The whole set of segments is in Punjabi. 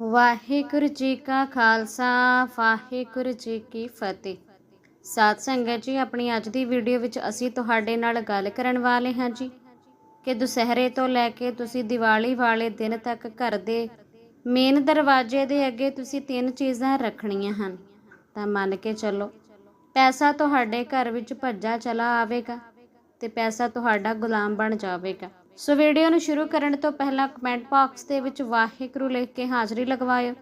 ਵਾਹਿਗੁਰੂ ਜੀ ਕਾ ਖਾਲਸਾ, ਵਾਹਿਗੁਰੂ ਜੀ ਕੀ ਫਤਿਹ। ਸਾਧ ਸੰਗਤ ਜੀ, ਆਪਣੀ ਅੱਜ ਦੀ ਵੀਡੀਓ ਵਿੱਚ ਅਸੀਂ ਤੁਹਾਡੇ ਨਾਲ ਗੱਲ ਕਰਨ ਵਾਲੇ ਹਾਂ ਜੀ ਕਿ ਦੁਸਹਿਰੇ ਤੋਂ ਲੈ ਕੇ ਤੁਸੀਂ ਦੀਵਾਲੀ ਵਾਲੇ ਦਿਨ ਤੱਕ ਘਰ ਦੇ ਮੇਨ ਦਰਵਾਜ਼ੇ ਦੇ ਅੱਗੇ ਤੁਸੀਂ ਤਿੰਨ ਚੀਜ਼ਾਂ ਰੱਖਣੀਆਂ ਹਨ। ਤਾਂ ਮੰਨ ਕੇ ਚੱਲੋ, ਪੈਸਾ ਤੁਹਾਡੇ ਘਰ ਵਿੱਚ ਭੱਜਾ ਚਲਾ ਆਵੇਗਾ ਤੇ ਪੈਸਾ ਤੁਹਾਡਾ ਗੁਲਾਮ ਬਣ ਜਾਵੇਗਾ। ਸੋ ਵੀਡੀਓ ਨੂੰ ਸ਼ੁਰੂ ਕਰਨ ਤੋਂ ਪਹਿਲਾਂ ਕਮੈਂਟ ਬਾਕਸ ਦੇ ਵਿੱਚ ਵਾਹਿਗੁਰੂ ਲਿਖ ਕੇ ਹਾਜ਼ਰੀ ਲਗਵਾਇਓ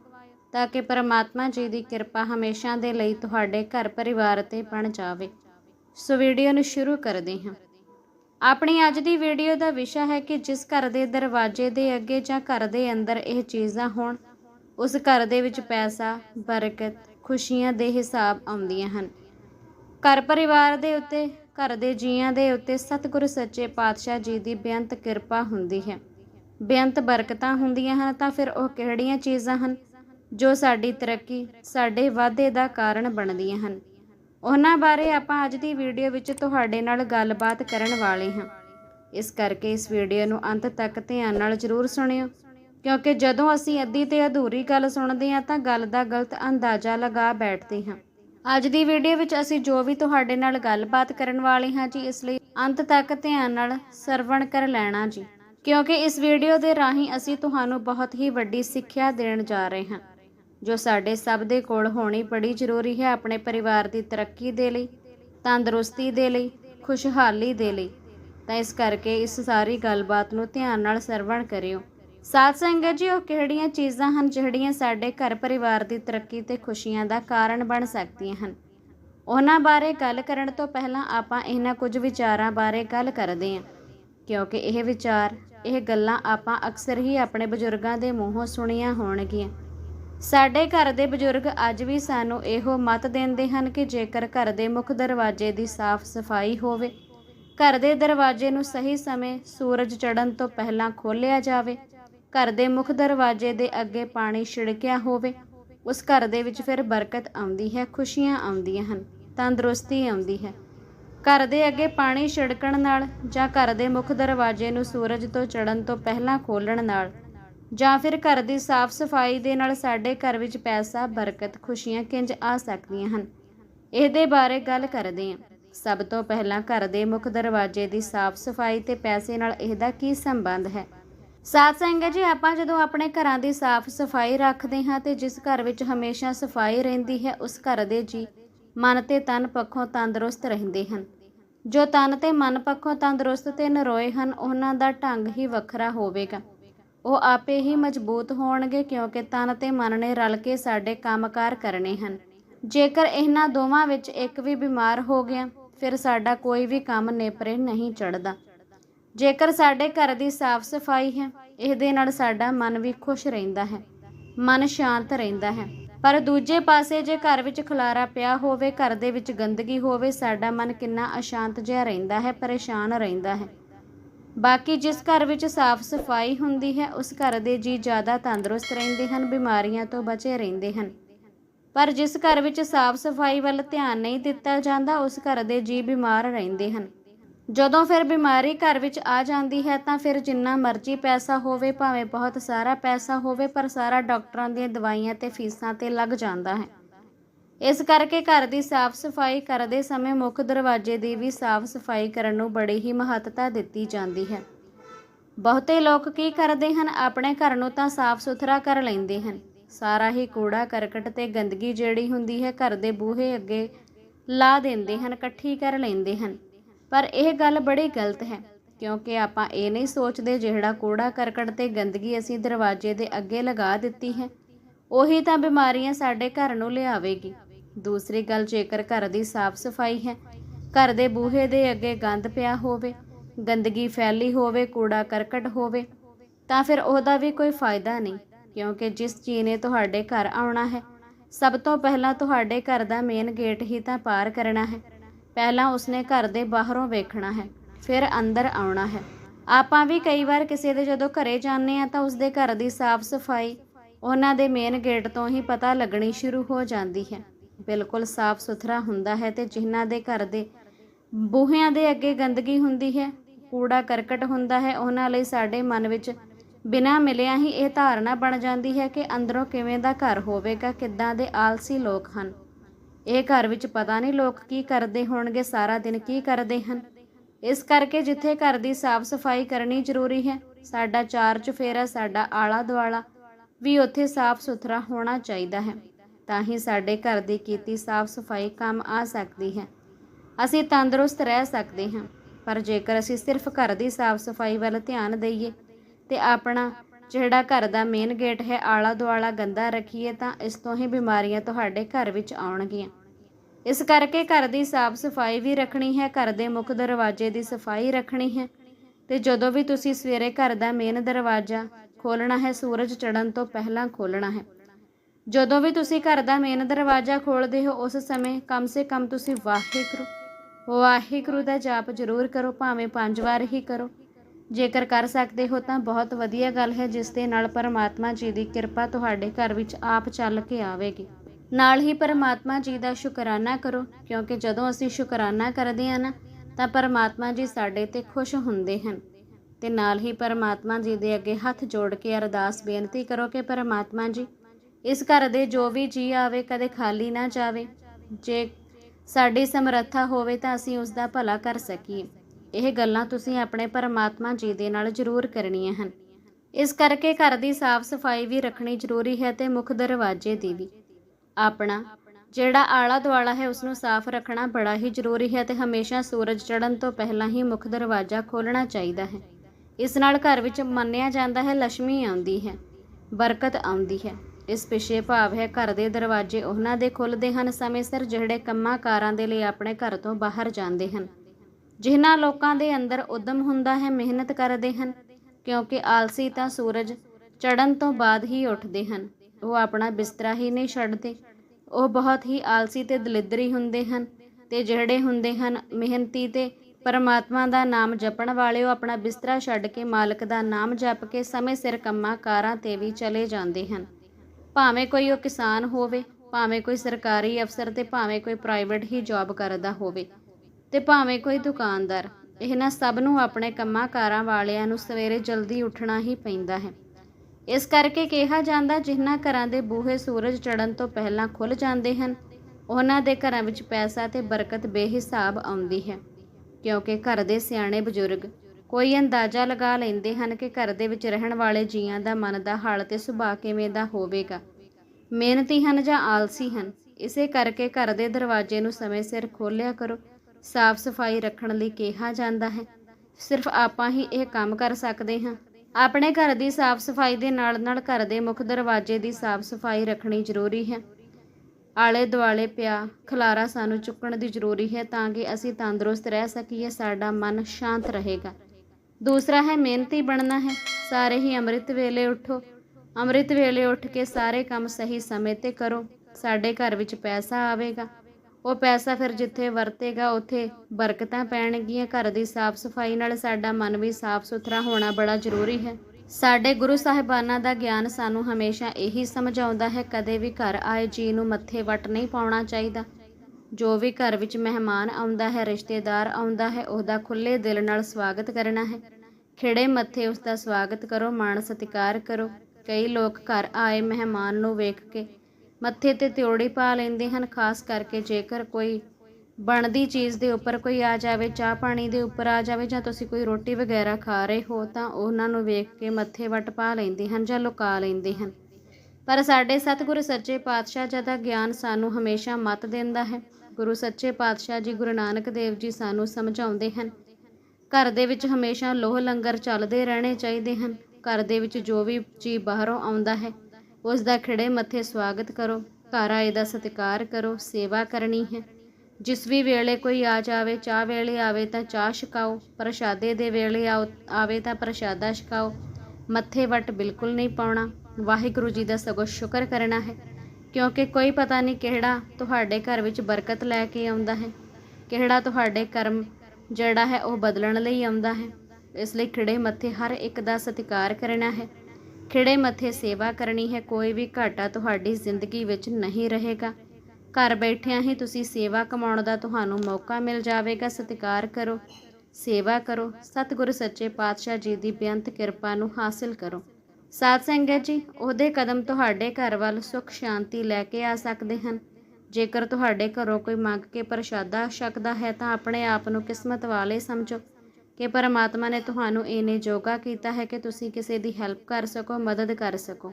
ਤਾਂ ਕਿ ਪਰਮਾਤਮਾ ਜੀ ਦੀ ਕਿਰਪਾ ਹਮੇਸ਼ਾ ਦੇ ਲਈ ਤੁਹਾਡੇ ਘਰ ਪਰਿਵਾਰ ਤੇ ਬਣ ਜਾਵੇ। ਸੋ ਵੀਡੀਓ ਨੂੰ ਸ਼ੁਰੂ ਕਰਦੇ ਹਾਂ। ਆਪਣੀ ਅੱਜ ਦੀ ਵੀਡੀਓ ਦਾ ਵਿਸ਼ਾ ਹੈ ਕਿ ਜਿਸ ਘਰ ਦੇ ਦਰਵਾਜ਼ੇ ਦੇ ਅੱਗੇ ਜਾਂ ਘਰ ਦੇ ਅੰਦਰ ਇਹ ਚੀਜ਼ਾਂ ਹੋਣ, ਉਸ ਘਰ ਦੇ ਵਿੱਚ ਪੈਸਾ, ਬਰਕਤ, ਖੁਸ਼ੀਆਂ ਦੇ ਹਿਸਾਬ ਆਉਂਦੀਆਂ ਹਨ। ਘਰ ਪਰਿਵਾਰ ਦੇ ਉੱਤੇ ਘਰ ਦੇ ਜੀਆਂ ਦੇ ਉੱਤੇ ਸਤਿਗੁਰ ਸੱਚੇ ਪਾਤਸ਼ਾਹ ਜੀ ਦੀ ਬੇਅੰਤ ਕਿਰਪਾ ਹੁੰਦੀ ਹੈ। ਬੇਅੰਤ ਬਰਕਤਾਂ ਹੁੰਦੀਆਂ ਹਨ ਤਾਂ ਫਿਰ ਉਹ ਕਿਹੜੀਆਂ ਚੀਜ਼ਾਂ ਹਨ ਜੋ ਸਾਡੀ ਤਰੱਕੀ, ਸਾਡੇ ਵਾਧੇ ਦਾ ਕਾਰਨ ਬਣਦੀਆਂ ਹਨ। ਉਹਨਾਂ ਬਾਰੇ ਆਪਾਂ ਅੱਜ ਦੀ ਵੀਡੀਓ ਵਿੱਚ ਤੁਹਾਡੇ ਨਾਲ ਗੱਲਬਾਤ ਕਰਨ ਵਾਲੇ ਹਾਂ। ਇਸ ਕਰਕੇ ਇਸ ਵੀਡੀਓ ਨੂੰ ਅੰਤ ਤੱਕ ਧਿਆਨ ਨਾਲ ਜ਼ਰੂਰ ਸੁਣਿਓ, ਕਿਉਂਕਿ ਜਦੋਂ ਅਸੀਂ ਅੱਧੀ ਤੇ ਅਧੂਰੀ ਗੱਲ ਸੁਣਦੇ ਹਾਂ ਤਾਂ ਗੱਲ ਦਾ ਗਲਤ ਅੰਦਾਜ਼ਾ ਲਗਾ ਬੈਠਦੇ ਹਾਂ। ਅੱਜ ਦੀ ਵੀਡੀਓ ਵਿੱਚ ਅਸੀਂ ਜੋ ਵੀ ਤੁਹਾਡੇ ਨਾਲ ਗੱਲਬਾਤ ਕਰਨ ਵਾਲੇ ਹਾਂ ਜੀ, ਇਸ ਲਈ ਅੰਤ ਤੱਕ ਧਿਆਨ ਨਾਲ ਸਰਵਣ ਕਰ ਲੈਣਾ ਜੀ। ਕਿਉਂਕਿ ਇਸ ਵੀਡੀਓ ਦੇ ਰਾਹੀਂ ਅਸੀਂ ਤੁਹਾਨੂੰ ਬਹੁਤ ਹੀ ਵੱਡੀ ਸਿੱਖਿਆ ਦੇਣ ਜਾ ਰਹੇ ਹਾਂ, ਜੋ ਸਾਡੇ ਸਭ ਦੇ ਕੋਲ ਹੋਣੀ ਬੜੀ ਜ਼ਰੂਰੀ ਹੈ ਆਪਣੇ ਪਰਿਵਾਰ ਦੀ ਤਰੱਕੀ ਦੇ ਲਈ, ਤੰਦਰੁਸਤੀ ਦੇ ਲਈ, ਖੁਸ਼ਹਾਲੀ ਦੇ ਲਈ। ਤਾਂ ਇਸ ਕਰਕੇ ਇਸ ਸਾਰੀ ਗੱਲਬਾਤ ਨੂੰ ਧਿਆਨ ਨਾਲ ਸਰਵਣ ਕਰਿਓ। ਸਾਧ ਸੰਗਤ ਜੀ, ਉਹ ਕਿਹੜੀਆਂ ਚੀਜ਼ਾਂ ਹਨ ਜਿਹੜੀਆਂ ਸਾਡੇ ਘਰ ਪਰਿਵਾਰ ਦੀ ਤਰੱਕੀ ਤੇ ਖੁਸ਼ੀਆਂ ਦਾ ਕਾਰਨ ਬਣ ਸਕਦੀਆਂ ਹਨ? ਉਹਨਾਂ ਬਾਰੇ ਗੱਲ ਕਰਨ ਤੋਂ ਪਹਿਲਾਂ ਆਪਾਂ ਇਹਨਾਂ ਕੁਝ ਵਿਚਾਰਾਂ ਬਾਰੇ ਗੱਲ ਕਰਦੇ ਹਾਂ। ਕਿਉਂਕਿ ਇਹ ਵਿਚਾਰ, ਇਹ ਗੱਲਾਂ ਆਪਾਂ ਅਕਸਰ ਹੀ ਆਪਣੇ ਬਜ਼ੁਰਗਾਂ ਦੇ ਮੂੰਹੋਂ ਸੁਣੀਆਂ ਹੋਣਗੀਆਂ। ਸਾਡੇ ਘਰ ਦੇ ਬਜ਼ੁਰਗ ਅੱਜ ਵੀ ਸਾਨੂੰ ਇਹੋ ਮਤ ਦਿੰਦੇ ਹਨ ਕਿ ਜੇਕਰ ਘਰ ਦੇ ਮੁੱਖ ਦਰਵਾਜ਼ੇ ਦੀ ਸਾਫ਼ ਸਫ਼ਾਈ ਹੋਵੇ, ਘਰ ਦੇ ਦਰਵਾਜ਼ੇ ਨੂੰ ਸਹੀ ਸਮੇਂ ਸੂਰਜ ਚੜ੍ਹਨ ਤੋਂ ਪਹਿਲਾਂ ਖੋਲ੍ਹਿਆ ਜਾਵੇ ਘਰ ਦੇ ਮੁੱਖ ਦਰਵਾਜ਼ੇ ਦੇ ਅੱਗੇ ਪਾਣੀ ਛਿੜਕਿਆ ਹੋਵੇ, ਉਸ ਘਰ ਦੇ ਵਿੱਚ ਫਿਰ ਬਰਕਤ ਆਉਂਦੀ ਹੈ, ਖੁਸ਼ੀਆਂ ਆਉਂਦੀਆਂ ਹਨ, ਤੰਦਰੁਸਤੀ ਆਉਂਦੀ ਹੈ। ਘਰ ਦੇ ਅੱਗੇ ਪਾਣੀ ਛਿੜਕਣ ਨਾਲ ਜਾਂ ਘਰ ਦੇ ਮੁੱਖ ਦਰਵਾਜ਼ੇ ਨੂੰ ਸੂਰਜ ਤੋਂ ਚੜ੍ਹਨ ਤੋਂ ਪਹਿਲਾਂ ਖੋਲ੍ਹਣ ਨਾਲ ਜਾਂ ਫਿਰ ਘਰ ਦੀ ਸਾਫ਼ ਸਫ਼ਾਈ ਦੇ ਨਾਲ ਸਾਡੇ ਘਰ ਵਿੱਚ ਪੈਸਾ, ਬਰਕਤ, ਖੁਸ਼ੀਆਂ ਕਿੰਜ ਆ ਸਕਦੀਆਂ ਹਨ, ਇਹਦੇ ਬਾਰੇ ਗੱਲ ਕਰਦੇ ਹਾਂ। ਸਭ ਤੋਂ ਪਹਿਲਾਂ ਘਰ ਦੇ ਮੁੱਖ ਦਰਵਾਜ਼ੇ ਦੀ ਸਾਫ਼ ਸਫ਼ਾਈ ਤੇ ਪੈਸੇ ਨਾਲ ਇਹਦਾ ਕੀ ਸੰਬੰਧ ਹੈ? ਸਾਧ ਸੰਗਤ ਜੀ, ਆਪਾਂ ਜਦੋਂ ਆਪਣੇ ਘਰਾਂ ਦੀ ਸਾਫ਼ ਸਫ਼ਾਈ ਰੱਖਦੇ ਹਾਂ ਤੇ ਜਿਸ ਘਰ ਵਿੱਚ ਹਮੇਸ਼ਾ ਸਫ਼ਾਈ ਰਹਿੰਦੀ ਹੈ, ਉਸ ਘਰ ਦੇ ਜੀ ਮਨ ਤੇ ਤਨ ਪੱਖੋਂ ਤੰਦਰੁਸਤ ਰਹਿੰਦੇ ਹਨ। ਜੋ ਤਨ ਤੇ ਮਨ ਪੱਖੋਂ ਤੰਦਰੁਸਤ ਤੇ ਨਰੋਏ ਹਨ, ਉਹਨਾਂ ਦਾ ਢੰਗ ਹੀ ਵੱਖਰਾ ਹੋਵੇਗਾ। ਉਹ ਆਪੇ ਹੀ ਮਜ਼ਬੂਤ ਹੋਣਗੇ, ਕਿਉਂਕਿ ਤਨ ਤੇ ਮਨ ਨੇ ਰਲ ਕੇ ਸਾਡੇ ਕੰਮਕਾਰ ਕਰਨੇ ਹਨ। ਜੇਕਰ ਇਹਨਾਂ ਦੋਵਾਂ ਵਿੱਚ ਇੱਕ ਵੀ ਬਿਮਾਰ ਹੋ ਗਿਆ, ਫਿਰ ਸਾਡਾ ਕੋਈ ਵੀ ਕੰਮ ਨੇਪਰੇ ਨਹੀਂ ਚੜਦਾ ਜੇਕਰ ਸਾਡੇ ਘਰ ਦੀ ਸਾਫ਼ ਸਫ਼ਾਈ ਹੈ, ਇਹਦੇ ਨਾਲ ਸਾਡਾ ਮਨ ਵੀ ਖੁਸ਼ ਰਹਿੰਦਾ ਹੈ, ਮਨ ਸ਼ਾਂਤ ਰਹਿੰਦਾ ਹੈ। ਪਰ ਦੂਜੇ ਪਾਸੇ ਜੇ ਘਰ ਵਿੱਚ ਖਲਾਰਾ ਪਿਆ ਹੋਵੇ, ਘਰ ਦੇ ਵਿੱਚ ਗੰਦਗੀ ਹੋਵੇ, ਸਾਡਾ ਮਨ ਕਿੰਨਾ ਅਸ਼ਾਂਤ ਜਿਹਾ ਰਹਿੰਦਾ ਹੈ, ਪਰੇਸ਼ਾਨ ਰਹਿੰਦਾ ਹੈ। ਬਾਕੀ ਜਿਸ ਘਰ ਵਿੱਚ ਸਾਫ਼ ਸਫ਼ਾਈ ਹੁੰਦੀ ਹੈ, ਉਸ ਘਰ ਦੇ ਜੀ ਜ਼ਿਆਦਾ ਤੰਦਰੁਸਤ ਰਹਿੰਦੇ ਹਨ, ਬਿਮਾਰੀਆਂ ਤੋਂ ਬਚੇ ਰਹਿੰਦੇ ਹਨ। ਪਰ ਜਿਸ ਘਰ ਵਿੱਚ ਸਾਫ਼ ਸਫ਼ਾਈ ਵੱਲ ਧਿਆਨ ਨਹੀਂ ਦਿੱਤਾ ਜਾਂਦਾ, ਉਸ ਘਰ ਦੇ ਜੀ ਬਿਮਾਰ ਰਹਿੰਦੇ ਹਨ। ਜਦੋਂ ਫਿਰ ਬਿਮਾਰੀ ਘਰ ਵਿੱਚ ਆ ਜਾਂਦੀ ਹੈ ਤਾਂ ਫਿਰ ਜਿੰਨਾ ਮਰਜ਼ੀ ਪੈਸਾ ਹੋਵੇ, ਭਾਵੇਂ ਬਹੁਤ ਸਾਰਾ ਪੈਸਾ ਹੋਵੇ, ਪਰ ਸਾਰਾ ਡਾਕਟਰਾਂ ਦੀਆਂ ਦਵਾਈਆਂ ਤੇ ਫੀਸਾਂ ਤੇ ਲੱਗ ਜਾਂਦਾ ਹੈ। ਇਸ ਕਰਕੇ ਘਰ ਦੀ ਸਾਫ਼ ਸਫ਼ਾਈ ਕਰਦੇ ਸਮੇਂ ਮੁੱਖ ਦਰਵਾਜ਼ੇ ਦੀ ਵੀ ਸਾਫ਼ ਸਫ਼ਾਈ ਕਰਨ ਨੂੰ ਬੜੀ ਹੀ ਮਹੱਤਤਾ ਦਿੱਤੀ ਜਾਂਦੀ ਹੈ। ਬਹੁਤੇ ਲੋਕ ਕੀ ਕਰਦੇ ਹਨ? ਆਪਣੇ ਘਰ ਨੂੰ ਤਾਂ ਸਾਫ਼ ਸੁਥਰਾ ਕਰ ਲੈਂਦੇ ਹਨ। ਸਾਰਾ ਹੀ ਕੂੜਾ, ਕਰਕਟ ਤੇ ਗੰਦਗੀ ਜਿਹੜੀ ਹੁੰਦੀ ਹੈ, ਘਰ ਦੇ ਬੂਹੇ ਅੱਗੇ ਲਾ ਦਿੰਦੇ ਹਨ, ਇਕੱਠੀ ਕਰ ਲੈਂਦੇ ਹਨ। ਪਰ ਇਹ ਗੱਲ ਬੜੀ ਗਲਤ ਹੈ, ਕਿਉਂਕਿ ਆਪਾਂ ਇਹ ਨਹੀਂ ਸੋਚਦੇ ਜਿਹੜਾ ਕੂੜਾ ਕਰਕਟ ਤੇ ਗੰਦਗੀ ਅਸੀਂ ਦਰਵਾਜ਼ੇ ਦੇ ਅੱਗੇ ਲਗਾ ਦਿੱਤੀ ਹੈ, ਉਹੀ ਤਾਂ ਬਿਮਾਰੀਆਂ ਸਾਡੇ ਘਰ ਨੂੰ ਲਿਆਵੇਗੀ। ਦੂਸਰੀ ਗੱਲ, ਜੇਕਰ ਘਰ ਦੀ ਸਾਫ਼ ਸਫ਼ਾਈ ਹੈ, ਘਰ ਦੇ ਬੂਹੇ ਦੇ ਅੱਗੇ ਗੰਦ ਪਿਆ ਹੋਵੇ, ਗੰਦਗੀ ਫੈਲੀ ਹੋਵੇ, ਕੂੜਾ ਕਰਕਟ ਹੋਵੇ, ਤਾਂ ਫਿਰ ਉਹਦਾ ਵੀ ਕੋਈ ਫਾਇਦਾ ਨਹੀਂ, ਕਿਉਂਕਿ ਜਿਸ ਚੀਜ਼ ਨੇ ਤੁਹਾਡੇ ਘਰ ਆਉਣਾ ਹੈ, ਸਭ ਤੋਂ ਪਹਿਲਾਂ ਤੁਹਾਡੇ ਘਰ ਦਾ ਮੇਨ ਗੇਟ ਹੀ ਤਾਂ ਪਾਰ ਕਰਨਾ ਹੈ। ਪਹਿਲਾਂ ਉਸਨੇ ਘਰ ਦੇ ਬਾਹਰੋਂ ਵੇਖਣਾ ਹੈ, ਫਿਰ ਅੰਦਰ ਆਉਣਾ ਹੈ। ਆਪਾਂ ਵੀ ਕਈ ਵਾਰ ਕਿਸੇ ਦੇ ਜਦੋਂ ਘਰੇ ਜਾਂਦੇ ਆ ਤਾਂ ਉਸਦੇ ਘਰ ਦੀ ਸਾਫ਼ ਸਫ਼ਾਈ ਉਹਨਾਂ ਦੇ ਮੇਨ ਗੇਟ ਤੋਂ ਹੀ ਪਤਾ ਲੱਗਣੀ ਸ਼ੁਰੂ ਹੋ ਜਾਂਦੀ ਹੈ। ਬਿਲਕੁਲ ਸਾਫ਼ ਸੁਥਰਾ ਹੁੰਦਾ ਹੈ ਤੇ ਜਿਨ੍ਹਾਂ ਦੇ ਘਰ ਦੇ ਬੂਹਿਆਂ ਦੇ ਅੱਗੇ ਗੰਦਗੀ ਹੁੰਦੀ ਹੈ, ਕੂੜਾ ਕਰਕਟ ਹੁੰਦਾ ਹੈ, ਉਹਨਾਂ ਲਈ ਸਾਡੇ ਮਨ ਵਿੱਚ ਬਿਨਾਂ ਮਿਲਿਆ ਹੀ ਇਹ ਧਾਰਨਾ ਬਣ ਜਾਂਦੀ ਹੈ ਕਿ ਅੰਦਰੋਂ ਕਿਵੇਂ ਦਾ ਘਰ ਹੋਵੇਗਾ, ਕਿੱਦਾਂ ਦੇ ਆਲਸੀ ਲੋਕ ਹਨ। ਇਹ ਘਰ ਵਿੱਚ ਪਤਾ ਨਹੀਂ ਲੋਕ ਕੀ ਕਰਦੇ ਹੋਣਗੇ, ਸਾਰਾ ਦਿਨ ਕੀ ਕਰਦੇ ਹਨ। ਇਸ ਕਰਕੇ ਜਿੱਥੇ ਘਰ ਦੀ ਸਾਫ਼ ਸਫ਼ਾਈ ਕਰਨੀ ਜ਼ਰੂਰੀ ਹੈ, ਸਾਡਾ ਚਾਰ ਚੁਫੇਰਾ, ਸਾਡਾ ਆਲਾ ਦੁਆਲਾ ਵੀ ਉੱਥੇ ਸਾਫ਼ ਸੁਥਰਾ ਹੋਣਾ ਚਾਹੀਦਾ ਹੈ, ਤਾਂ ਹੀ ਸਾਡੇ ਘਰ ਦੀ ਕੀਤੀ ਸਾਫ਼ ਸਫ਼ਾਈ ਕੰਮ ਆ ਸਕਦੀ ਹੈ। ਅਸੀਂ ਤੰਦਰੁਸਤ ਰਹਿ ਸਕਦੇ ਹਾਂ, ਪਰ ਜੇਕਰ ਅਸੀਂ ਸਿਰਫ ਘਰ ਦੀ ਸਾਫ਼ ਸਫ਼ਾਈ ਵੱਲ ਧਿਆਨ ਦਈਏ ਤੇ ਆਪਣਾ ਜਿਹੜਾ ਘਰ ਦਾ ਮੇਨ ਗੇਟ ਹੈ, ਆਲਾ ਦੁਆਲਾ ਗੰਦਾ ਰੱਖੀਏ ਤਾਂ ਇਸ ਤੋਂ ਹੀ ਬਿਮਾਰੀਆਂ ਤੁਹਾਡੇ ਘਰ ਵਿੱਚ ਆਉਣਗੀਆਂ। ਇਸ ਕਰਕੇ ਘਰ ਦੀ ਸਾਫ਼ ਸਫ਼ਾਈ ਵੀ ਰੱਖਣੀ ਹੈ, ਘਰ ਦੇ ਮੁੱਖ ਦਰਵਾਜ਼ੇ ਦੀ ਸਫ਼ਾਈ ਰੱਖਣੀ ਹੈ। ਤੇ ਜਦੋਂ ਵੀ ਤੁਸੀਂ ਸਵੇਰੇ ਘਰ ਦਾ ਮੇਨ ਦਰਵਾਜ਼ਾ ਖੋਲਣਾ ਹੈ, ਸੂਰਜ ਚੜ੍ਹਨ ਤੋਂ ਪਹਿਲਾਂ ਖੋਲਣਾ ਹੈ। ਜਦੋਂ ਵੀ ਤੁਸੀਂ ਘਰ ਦਾ ਮੇਨ ਦਰਵਾਜ਼ਾ ਖੋਲਦੇ ਹੋ, ਉਸ ਸਮੇਂ ਕਮ ਸੇ ਕਮ ਤੁਸੀਂ ਵਾਹਿਗੁਰੂ ਵਾਹਿਗੁਰੂ ਦਾ ਜਾਪ ਜ਼ਰੂਰ ਕਰੋ, ਭਾਵੇਂ ਪੰਜ ਵਾਰ ਹੀ ਕਰੋ। ਜੇਕਰ ਕਰ ਸਕਦੇ ਹੋ ਤਾਂ ਬਹੁਤ ਵਧੀਆ ਗੱਲ ਹੈ, ਜਿਸ ਦੇ ਨਾਲ ਪਰਮਾਤਮਾ ਜੀ ਦੀ ਕਿਰਪਾ ਤੁਹਾਡੇ ਘਰ ਵਿੱਚ ਆਪ ਚੱਲ ਕੇ ਆਵੇਗੀ। ਨਾਲ ਹੀ ਪਰਮਾਤਮਾ ਜੀ ਦਾ ਸ਼ੁਕਰਾਨਾ ਕਰੋ, ਕਿਉਂਕਿ ਜਦੋਂ ਅਸੀਂ ਸ਼ੁਕਰਾਨਾ ਕਰਦੇ ਹਾਂ ਨਾ, ਤਾਂ ਪਰਮਾਤਮਾ ਜੀ ਸਾਡੇ ਤੇ ਖੁਸ਼ ਹੁੰਦੇ ਹਨ। ਤੇ ਨਾਲ ਹੀ ਪਰਮਾਤਮਾ ਜੀ ਦੇ ਅੱਗੇ ਹੱਥ ਜੋੜ ਕੇ ਅਰਦਾਸ ਬੇਨਤੀ ਕਰੋ ਕਿ ਪਰਮਾਤਮਾ ਜੀ, ਇਸ ਘਰ ਦੇ ਜੋ ਵੀ ਜੀ ਆਵੇ, ਕਦੇ ਖਾਲੀ ਨਾ ਜਾਵੇ। ਜੇ ਸਾਡੀ ਸਮਰੱਥਾ ਹੋਵੇ ਤਾਂ ਅਸੀਂ ਉਸ ਦਾ ਭਲਾ ਕਰ ਸਕੀਏ। ਇਹ ਗੱਲਾਂ ਤੁਸੀਂ ਆਪਣੇ ਪਰਮਾਤਮਾ ਜੀ ਦੇ ਨਾਲ ਜ਼ਰੂਰ ਕਰਨੀਆਂ ਹਨ। ਇਸ ਕਰਕੇ ਘਰ ਦੀ ਸਾਫ਼ ਸਫ਼ਾਈ ਵੀ ਰੱਖਣੀ ਜ਼ਰੂਰੀ ਹੈ ਤੇ ਮੁੱਖ ਦਰਵਾਜ਼ੇ ਦੀ ਵੀ। ਆਪਣਾ, ਜਿਹੜਾ ਆਲਾ ਦੁਆਲਾ ਹੈ ਉਸ ਨੂੰ ਸਾਫ਼ ਰੱਖਣਾ ਬੜਾ ਹੀ ਜ਼ਰੂਰੀ ਹੈ ਤੇ ਹਮੇਸ਼ਾ ਸੂਰਜ ਚੜ੍ਹਨ ਤੋਂ ਪਹਿਲਾਂ ਹੀ ਮੁੱਖ ਦਰਵਾਜ਼ਾ ਖੋਲ੍ਹਣਾ ਚਾਹੀਦਾ ਹੈ। ਇਸ ਨਾਲ ਘਰ ਵਿੱਚ ਮੰਨਿਆ ਜਾਂਦਾ ਹੈ ਲక్ష్ਮੀ ਆਉਂਦੀ ਹੈ, ਬਰਕਤ ਆਉਂਦੀ ਹੈ। ਇਸ ਪਿਛੇ ਭਾਵ ਹੈ ਘਰ ਦੇ ਦਰਵਾਜ਼ੇ ਉਹਨਾਂ ਦੇ ਖੁੱਲ੍ਹਦੇ ਹਨ ਸਮੇਂ ਸਿਰ ਜਿਹੜੇ ਕੰਮਾਂ ਕਾਰਾਂ ਦੇ ਲਈ ਆਪਣੇ ਘਰ ਤੋਂ ਬਾਹਰ ਜਾਂਦੇ ਹਨ। ਜਿਨ੍ਹਾਂ ਲੋਕਾਂ ਦੇ ਅੰਦਰ ਉਦਮ ਹੁੰਦਾ ਹੈ, ਮਿਹਨਤ ਕਰਦੇ ਹਨ, ਕਿਉਂਕਿ ਆਲਸੀ ਤਾਂ ਸੂਰਜ ਚੜ੍ਹਨ ਤੋਂ ਬਾਅਦ ਹੀ ਉੱਠਦੇ ਹਨ। ਉਹ ਆਪਣਾ ਬਿਸਤਰਾ ਹੀ ਨਹੀਂ ਛੱਡਦੇ। ਉਹ ਬਹੁਤ ਹੀ ਆਲਸੀ ਤੇ ਦਲਿੱਦਰੀ ਹੁੰਦੇ ਹਨ ਤੇ ਜਿਹੜੇ ਹੁੰਦੇ ਹਨ, ਮਿਹਨਤੀ ਤੇ ਪਰਮਾਤਮਾ ਦਾ ਨਾਮ ਜਪਣ ਵਾਲੇ, ਉਹ ਆਪਣਾ ਬਿਸਤਰਾ ਛੱਡ ਕੇ ਮਾਲਕ ਦਾ ਨਾਮ ਜਪ ਕੇ ਸਮੇਂ ਸਿਰ ਕੰਮਾਂ ਕਾਰਾਂ ਤੇ ਵੀ ਚਲੇ ਜਾਂਦੇ ਹਨ। ਭਾਵੇਂ ਕੋਈ ਉਹ ਕਿਸਾਨ ਹੋਵੇ, ਭਾਵੇਂ ਕੋਈ ਸਰਕਾਰੀ ਅਫਸਰ ਤੇ ਭਾਵੇਂ ਕੋਈ ਪ੍ਰਾਈਵੇਟ ਹੀ ਜੌਬ ਕਰਦਾ ਹੋਵੇ। ਤੇ ਭਾਵੇਂ ਕੋਈ ਦੁਕਾਨਦਾਰ, ਇਹਨਾਂ ਸਭ ਨੂੰ ਆਪਣੇ ਕੰਮਾਂ ਕਾਰਾਂ ਵਾਲਿਆਂ ਨੂੰ ਸਵੇਰੇ ਜਲਦੀ ਉੱਠਣਾ ਹੀ ਪੈਂਦਾ ਹੈ। ਇਸ ਕਰਕੇ ਕਿਹਾ ਜਾਂਦਾ, ਜਿਨ੍ਹਾਂ ਘਰਾਂ ਦੇ ਬੂਹੇ ਸੂਰਜ ਚੜ੍ਹਨ ਤੋਂ ਪਹਿਲਾਂ ਖੁੱਲ ਜਾਂਦੇ ਹਨ, ਉਹਨਾਂ ਦੇ ਘਰਾਂ ਵਿੱਚ ਪੈਸਾ ਤੇ ਬਰਕਤ ਬੇਹਿਸਾਬ ਆਉਂਦੀ ਹੈ। ਕਿਉਂਕਿ ਘਰ ਦੇ ਸਿਆਣੇ ਬਜ਼ੁਰਗ ਕੋਈ ਅੰਦਾਜ਼ਾ ਲਗਾ ਲੈਂਦੇ ਹਨ ਕਿ ਘਰ ਦੇ ਵਿੱਚ ਰਹਿਣ ਵਾਲੇ ਜੀਆਂ ਦਾ ਮਨ ਦਾ ਹਾਲ ਤੇ ਸੁਭਾਅ ਕਿਵੇਂ ਦਾ ਹੋਵੇਗਾ। ਮਿਹਨਤੀ ਹਨ ਜਾਂ ਆਲਸੀ ਹਨ, ਇਸੇ ਕਰਕੇ ਘਰ ਦੇ ਦਰਵਾਜ਼ੇ ਨੂੰ ਸਮੇਂ ਸਿਰ ਖੋਲ੍ਹਿਆ ਕਰੋ ਸਾਫ਼ ਸਫ਼ਾਈ ਰੱਖਣ ਲਈ ਕਿਹਾ ਜਾਂਦਾ ਹੈ। ਸਿਰਫ ਆਪਾਂ ਹੀ ਇਹ ਕੰਮ ਕਰ ਸਕਦੇ ਹਾਂ। ਆਪਣੇ ਘਰ ਦੀ ਸਾਫ਼ ਸਫ਼ਾਈ ਦੇ ਨਾਲ ਨਾਲ ਘਰ ਦੇ ਮੁੱਖ ਦਰਵਾਜ਼ੇ ਦੀ ਸਾਫ਼ ਸਫ਼ਾਈ ਰੱਖਣੀ ਜ਼ਰੂਰੀ ਹੈ। ਆਲੇ ਦੁਆਲੇ ਪਿਆ ਖਲਾਰਾ ਸਾਨੂੰ ਚੁੱਕਣ ਦੀ ਜ਼ਰੂਰੀ ਹੈ ਤਾਂ ਕਿ ਅਸੀਂ ਤੰਦਰੁਸਤ ਰਹਿ ਸਕੀਏ, ਸਾਡਾ ਮਨ ਸ਼ਾਂਤ ਰਹੇਗਾ। ਦੂਸਰਾ ਹੈ ਮਿਹਨਤੀ ਬਣਨਾ ਹੈ। ਸਾਰੇ ਹੀ ਅੰਮ੍ਰਿਤ ਵੇਲੇ ਉਠੋ। ਅੰਮ੍ਰਿਤ ਵੇਲੇ ਉੱਠ ਕੇ ਸਾਰੇ ਕੰਮ ਸਹੀ ਸਮੇਂ ਤੇ ਕਰੋ। ਸਾਡੇ ਘਰ ਵਿੱਚ ਪੈਸਾ ਆਵੇਗਾ। ਉਹ ਪੈਸਾ ਫਿਰ ਜਿੱਥੇ ਵਰਤੇਗਾ, ਉੱਥੇ ਬਰਕਤਾਂ ਪੈਣਗੀਆਂ। ਘਰ ਦੀ ਸਾਫ਼ ਸਫ਼ਾਈ ਨਾਲ ਸਾਡਾ ਮਨ ਵੀ ਸਾਫ਼ ਸੁਥਰਾ ਹੋਣਾ ਬੜਾ ਜ਼ਰੂਰੀ ਹੈ। ਸਾਡੇ ਗੁਰੂ ਸਾਹਿਬਾਨਾਂ ਦਾ ਗਿਆਨ ਸਾਨੂੰ ਹਮੇਸ਼ਾ ਇਹੀ ਸਮਝਾਉਂਦਾ ਹੈ, ਕਦੇ ਵੀ ਘਰ ਆਏ ਜੀ ਨੂੰ ਮੱਥੇ ਵੱਟ ਨਹੀਂ ਪਾਉਣਾ ਚਾਹੀਦਾ। ਜੋ ਵੀ ਘਰ ਵਿੱਚ ਮਹਿਮਾਨ ਆਉਂਦਾ ਹੈ, ਰਿਸ਼ਤੇਦਾਰ ਆਉਂਦਾ ਹੈ, ਉਹਦਾ ਖੁੱਲ੍ਹੇ ਦਿਲ ਨਾਲ ਸਵਾਗਤ ਕਰਨਾ ਹੈ। ਖਿੜੇ ਮੱਥੇ ਉਸ ਦਾ ਸਵਾਗਤ ਕਰੋ, ਮਾਣ ਸਤਿਕਾਰ ਕਰੋ। ਕਈ ਲੋਕ ਘਰ ਆਏ ਮਹਿਮਾਨ ਨੂੰ ਵੇਖ ਕੇ ਮੱਥੇ ਤੇ ਤਿਉੜੀ ਪਾ ਲੈਂਦੇ ਹਨ, ਖਾਸ ਕਰਕੇ ਜੇਕਰ ਕੋਈ ਬਣਦੀ ਚੀਜ਼ ਦੇ ਉੱਪਰ ਕੋਈ ਆ ਜਾਵੇ, ਚਾਹ ਪਾਣੀ ਦੇ ਉੱਪਰ ਆ ਜਾਵੇ ਜਾਂ ਤੁਸੀਂ ਕੋਈ ਰੋਟੀ ਵਗੈਰਾ ਖਾ ਰਹੇ ਹੋ ਤਾਂ ਉਹਨਾਂ ਨੂੰ ਵੇਖ ਕੇ ਮੱਥੇ ਵੱਟ ਪਾ ਲੈਂਦੇ ਹਨ ਜਾਂ ਲੁਕਾ ਲੈਂਦੇ ਹਨ। ਪਰ ਸਾਡੇ ਸਤਿਗੁਰੂ ਸੱਚੇ ਪਾਤਸ਼ਾਹ ਜੀ ਦਾ ਗਿਆਨ ਸਾਨੂੰ ਹਮੇਸ਼ਾ ਮਤ ਦਿੰਦਾ ਹੈ। ਗੁਰੂ ਸੱਚੇ ਪਾਤਸ਼ਾਹ ਜੀ, ਗੁਰੂ ਨਾਨਕ ਦੇਵ ਜੀ ਸਾਨੂੰ ਸਮਝਾਉਂਦੇ ਹਨ, ਘਰ ਦੇ ਵਿੱਚ ਹਮੇਸ਼ਾ ਲੋਹ ਲੰਗਰ ਚੱਲਦੇ ਰਹਿਣੇ ਚਾਹੀਦੇ ਹਨ। ਘਰ ਦੇ ਵਿੱਚ ਜੋ ਵੀ ਜੀ ਬਾਹਰੋਂ ਆਉਂਦਾ ਹੈ ਉਸ ਦਾ ਖਿੜੇ ਮੱਥੇ ਸਵਾਗਤ ਕਰੋ। ਘਰ ਆਏ ਦਾ ਸਤਿਕਾਰ ਕਰੋ, ਸੇਵਾ ਕਰਨੀ ਹੈ। ਜਿਸ ਵੀ ਵੇਲੇ ਕੋਈ ਆ ਜਾਵੇ, ਚਾਹ ਵੇਲੇ ਆਵੇ ਤਾਂ ਚਾਹ ਛਕਾਓ। ਪ੍ਰਸ਼ਾਦੇ ਦੇ ਵੇਲੇ ਆਓ ਆਵੇ ਤਾਂ ਪ੍ਰਸ਼ਾਦਾ ਛਕਾਓ। ਮੱਥੇ ਵੱਟ ਬਿਲਕੁਲ ਨਹੀਂ ਪਾਉਣਾ। ਵਾਹਿਗੁਰੂ ਜੀ ਦਾ ਸਗੋਂ ਸ਼ੁਕਰ ਕਰਨਾ ਹੈ। ਕਿਉਂਕਿ ਕੋਈ ਪਤਾ ਨਹੀਂ ਕਿਹੜਾ ਤੁਹਾਡੇ ਘਰ ਵਿੱਚ ਬਰਕਤ ਲੈ ਕੇ ਆਉਂਦਾ ਹੈ। ਕਿਹੜਾ ਤੁਹਾਡੇ ਕਰਮ ਜਿਹੜਾ ਹੈ ਉਹ ਬਦਲਣ ਲਈ ਆਉਂਦਾ ਹੈ। ਇਸ ਲਈ ਖਿੜੇ ਮੱਥੇ ਹਰ ਇੱਕ ਦਾ ਸਤਿਕਾਰ ਕਰਨਾ ਹੈ। ਖਿੜੇ ਮੱਥੇ ਸੇਵਾ ਕਰਨੀ ਹੈ? ਕੋਈ ਵੀ ਘਾਟਾ ਤੁਹਾਡੀ ਜ਼ਿੰਦਗੀ ਵਿੱਚ ਨਹੀਂ ਰਹੇਗਾ। ਘਰ ਬੈਠਿਆਂ ਹੀ ਤੁਸੀਂ ਸੇਵਾ ਕਮਾਉਣ ਦਾ ਤੁਹਾਨੂੰ ਮੌਕਾ ਮਿਲ ਜਾਵੇਗਾ। ਸਤਿਕਾਰ ਕਰੋ, ਸੇਵਾ ਕਰੋ। ਸਤਿਗੁਰ ਸੱਚੇ ਪਾਤਸ਼ਾਹ ਜੀ ਦੀ ਬੇਅੰਤ ਕਿਰਪਾ ਨੂੰ ਹਾਸਿਲ ਕਰੋ। ਸਾਧ ਸੰਗਤ ਜੀ, ਉਹਦੇ ਕਦਮ ਤੁਹਾਡੇ ਘਰ ਵੱਲ ਸੁੱਖ, ਸ਼ਾਂਤੀ ਲੈ ਕੇ ਆ ਸਕਦੇ ਹਨ। ਜੇਕਰ ਤੁਹਾਡੇ ਘਰੋਂ ਕੋਈ ਮੰਗ ਕੇ ਪ੍ਰਸ਼ਾਦਾ ਛਕਦਾ ਹੈ, ਤਾਂ ਆਪਣੇ ਆਪ ਨੂੰ ਕਿਸਮਤ ਵਾਲੇ ਸਮਝੋ। ਕਿ ਪਰਮਾਤਮਾ ਨੇ ਤੁਹਾਨੂੰ ਇਹਨੇ ਜੋਗਾ ਕੀਤਾ ਹੈ ਕਿ ਤੁਸੀਂ ਕਿਸੇ ਦੀ ਹੈਲਪ ਕਰ ਸਕੋ, ਮਦਦ ਕਰ ਸਕੋ।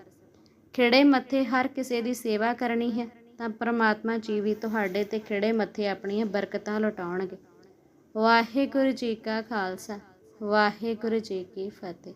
ਖਿੜੇ ਮੱਥੇ ਹਰ ਕਿਸੇ ਦੀ ਸੇਵਾ ਕਰਨੀ ਹੈ, ਤਾਂ ਪਰਮਾਤਮਾ ਜੀ ਵੀ ਤੁਹਾਡੇ ਤੇ ਖਿੜੇ ਮੱਥੇ ਆਪਣੀਆਂ ਬਰਕਤਾਂ ਲੁਟਾਉਣਗੇ। ਵਾਹਿਗੁਰੂ ਜੀ ਕਾ ਖਾਲਸਾ, ਵਾਹਿਗੁਰੂ ਜੀ ਕੀ ਫਤਿਹ।